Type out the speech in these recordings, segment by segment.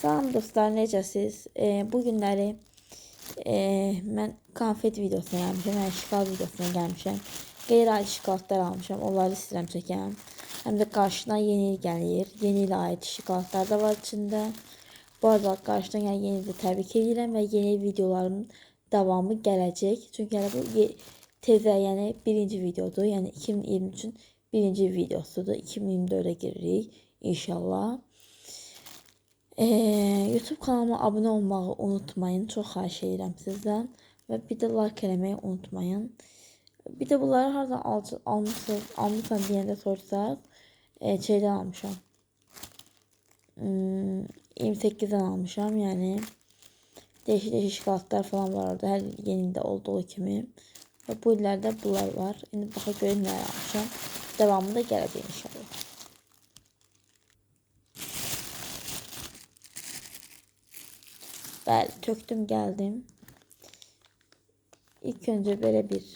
Salam dostlar, necəsiz? E, bu günləri e, mən konfet videosuna gəlmişəm, yəni şokolad videosuna gəlmişəm. Qeyri-adi şokoladlar almışam, onları istəyirəm çəkəm. Həm də qarşıdan yeni il gəlir, yeni ilə aid şokoladlar da var içində. Bu arada qarşıdan yəni yeni ili təbrik edirəm və yeni videolarımın davamı gələcək. Çünki yəni bu tezə, yəni birinci videodur, yəni 2023-ün birinci videosudur. 2024-ə giririk inşallah. Ee, YouTube kanalıma abone olmağı unutmayın. Çok xahiş edirəm sizdən. Və bir də like eləməyi unutmayın. Bir də bunları hardan al almısınız, almısan deyəndə sorsaq, e, şeydən almışam. Hmm, 28-dən almışam. Yəni değişik şokoladlar falan var orada. Hər yeni ildə olduğu kimi. Və bu illərdə bunlar var. İndi baxa görək nələr almışam. Devamı da gələcək inşallah. Bəli, tökdüm, gəldim. İlk öncə belə bir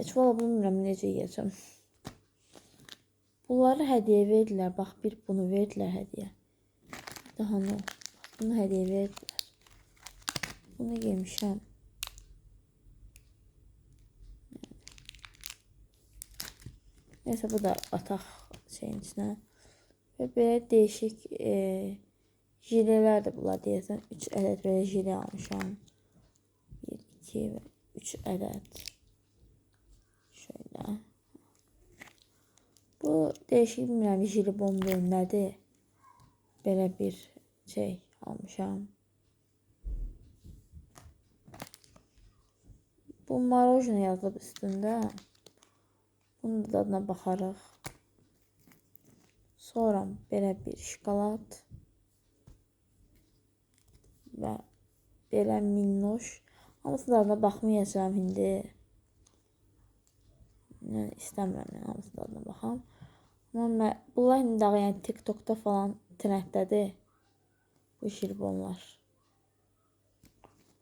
Heç valla bilmirəm necə yeyəcəm. Bunları hədiyyə verdilər. Bax, bir bunu verdilər hədiyyə. Daha nə? Bunu hədiyyə verdilər. Bunu yemişəm. Neyse bu da ataq şeyin içinə. Və belə değişik e, jilelər də bunlar deyəsən. 3 ədəd belə jile almışam. 1, 2 və 3 ədəd. Şöyle. Bu değişik bilmirəm jili nədir. Belə bir şey almışam. Bu marojna yazılıb üstündə. Bunun da dadına baxarıq. Sonra belə bir şokolad və belə minnoş. Hamısı dadına baxmayacağam indi. Yəni istəmirəm yəni hamısı dadına baxam. Amma mən, bunlar indi daha yəni TikTokda falan trenddədir. Bu şirbonlar.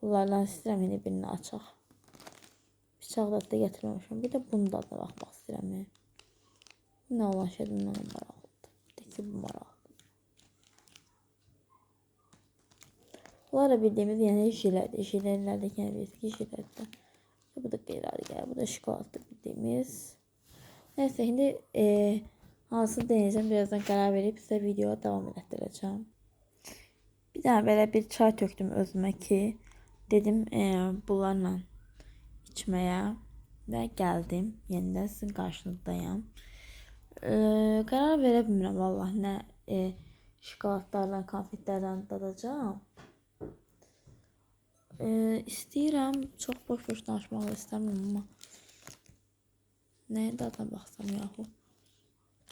Bunlardan istəyirəm indi birini açaq. Bıçaq da da gətirməmişəm. Bir də bunu dadına baxmaq istəyirəm. yəni. Nə olan şeydən mənə maraqlıdır. Də ki bu maraqlıdır. Bunlar da bildiğimiz yani jilerdi. Jilerlerdeki yani eski jilerdi. Bu da gəlir. Bu da şokoladdır bildiğimiz. Neyse şimdi e, hansını deneyeceğim. Birazdan karar verip size videoya devam ettireceğim. Bir daha böyle bir çay töktüm özüme ki dedim e, bunlarla içmeye ve geldim. Yeniden sizin karşınızdayım. E, karar verə bilmirəm vallah nə e, şokoladlardan, konfetlərdən dadacağım. İstəyirəm, çox boş-boş danışmaq da istəmirəm amma nəyə dadına baxsam yahu?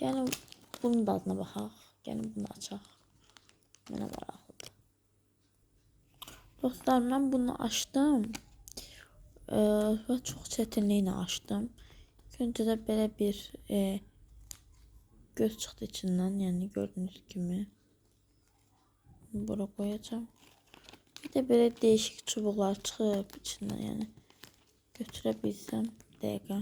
Gəlin bunun dadına baxaq. Gəlin bunu açaq. Mənə maraqlıdır. Dostlar, mən bunu açdım. E, və çox çətinliklə açdım. Öncə də belə bir e, göz çıxdı içindən, yəni gördüyünüz kimi. Bura koyacağım. Bir de böyle değişik çubuklar çıxıb içindən, yəni götürə bilsəm dəqiqə.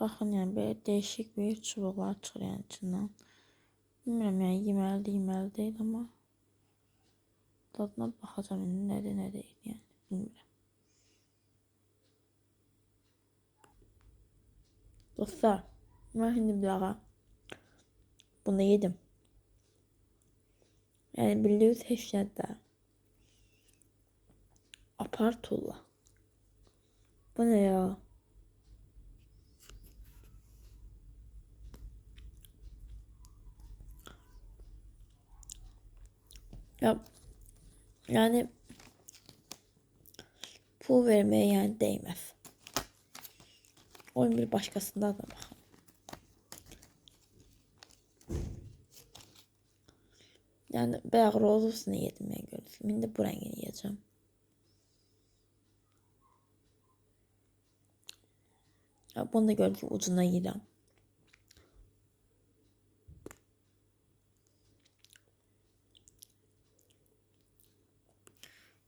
Baxın, yəni belə değişik bir çubuklar çıxır yəni içindən. Bilmirəm, yəni yeməli, yeməli deyil amma dadına baxacağam indi nədir, nə deyil, yəni bilmirəm. Dostlar, ben şimdi bir ara bunu yedim. Yani bildiğiniz heşlerde apartulla. Bu ne ya? Ya yani pul vermeye yani değmez. Oyun bir başkasında da bakalım. Yani bayağı rozosunu yedim ben gördüm. Şimdi bu rengini yiyeceğim. bunu da gördüğünüz ucuna gireceğim.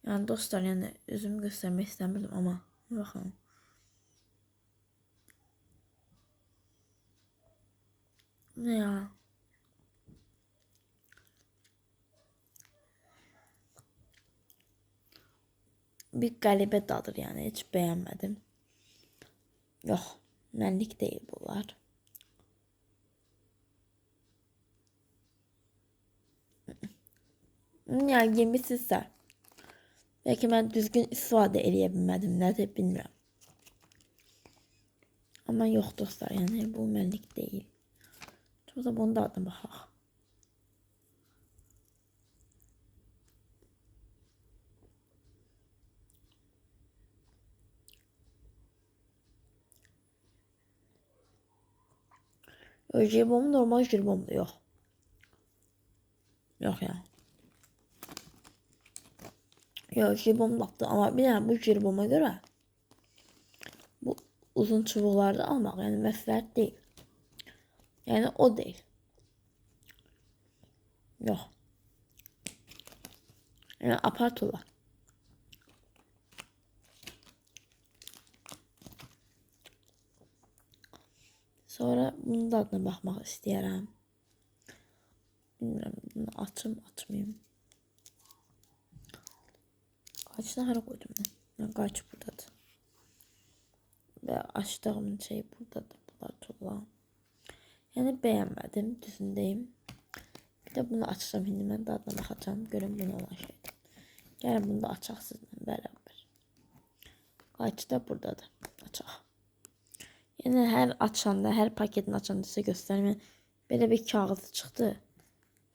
Yani dostlar yani üzüm göstermek istemedim ama bakalım. Ne ya? Bir galibet alır yani hiç beğenmedim. Yok mənlik deyil bunlar. Yani yemişsizsə Belki ben düzgün istifadə eləyə bilmədim, nədir bilmirəm. Amma yox dostlar, yəni bu mənlik deyil. Sonra bunun da adına baxaq. Jirbom normal jirbomdu yok. Yok ya. Yok jirbom baktı ama bir yani bu jirboma göre bu uzun çubuklarda almak yani məsləhət değil. Yani o değil. Yok. Yani apartolar. Sonra bunun da adına baxmaq istəyirəm. Bilmirəm, bunu açım, açmayım. Qaçını hara qoydum mən? Mən qaç buradadır. Və açdığım şey buradadır. Bunlar tulla. Yəni bəyənmədim, düzündəyim. Bir də bunu açsam indi mən dadına baxacağam. Görüm bu nə olan şeydir. Gəlin bunu da açaq sizlə bərabər. Qaç da buradadır. Açaq. Yani her açanda, her paketin açanda size gösterme böyle bir kağıt çıktı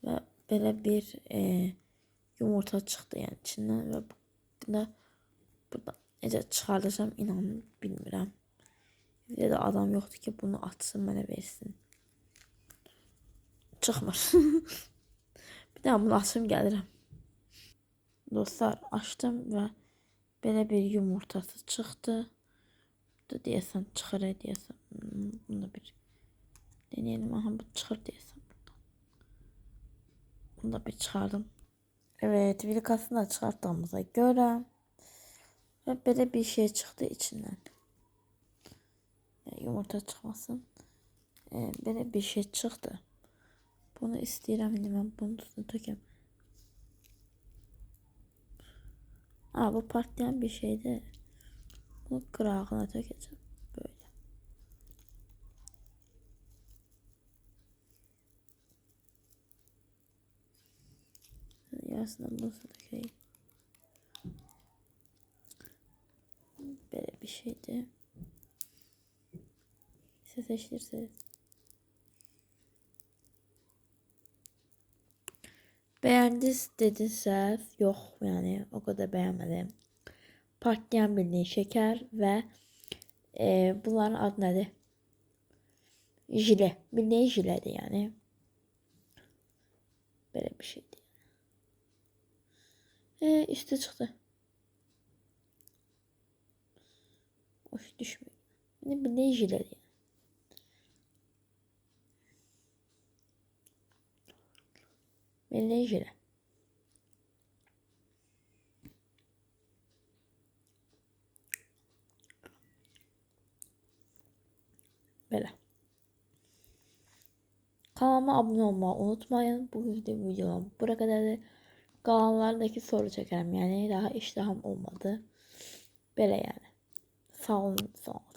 ve böyle bir e, yumurta çıktı yani içinden ve burada burada necə çıxardacağam inanın bilmirəm. Bir də adam yoxdur ki bunu açsın mənə versin. Çıxmır. bir daha bunu açım gəlirəm. Dostlar açtım və belə bir yumurtası çıxdı çıktı diyesem çıkar diyesem. Hmm, bunu bir deneyelim. Aha bu çıkar diyesem. Bunu da bir çıkardım. Evet vilikasını da çıkarttığımıza göre ve böyle bir şey çıktı içinden. E, yumurta çıkmasın. E, böyle bir şey çıktı. Bunu istəyirəm indi mən bunun üstünə tökəm. Bu partlayan bir şeydi. Bunu kırağına tökeceğim. Böyle. Yarısından bunu dökeyim. Böyle bir şeydi. Siz seçtirseniz. Beğendiniz dedinsə, yox, yani o kadar beğenmedim partlayan bildiğin şeker ve e, bunların adı nedir? Jile. Bildiğin jiledi yani. Böyle bir şeydi. E, işte çıktı. Hoş düşmüyor. Ne bildiğin jiledi yani. Bildiğin jile. Böyle. Kanalıma abone olmayı unutmayın. Bu videom buraya kadar kanallardaki soru çekerim. Yani daha iştahım olmadı. Böyle yani. Sağ olun, sağ olun.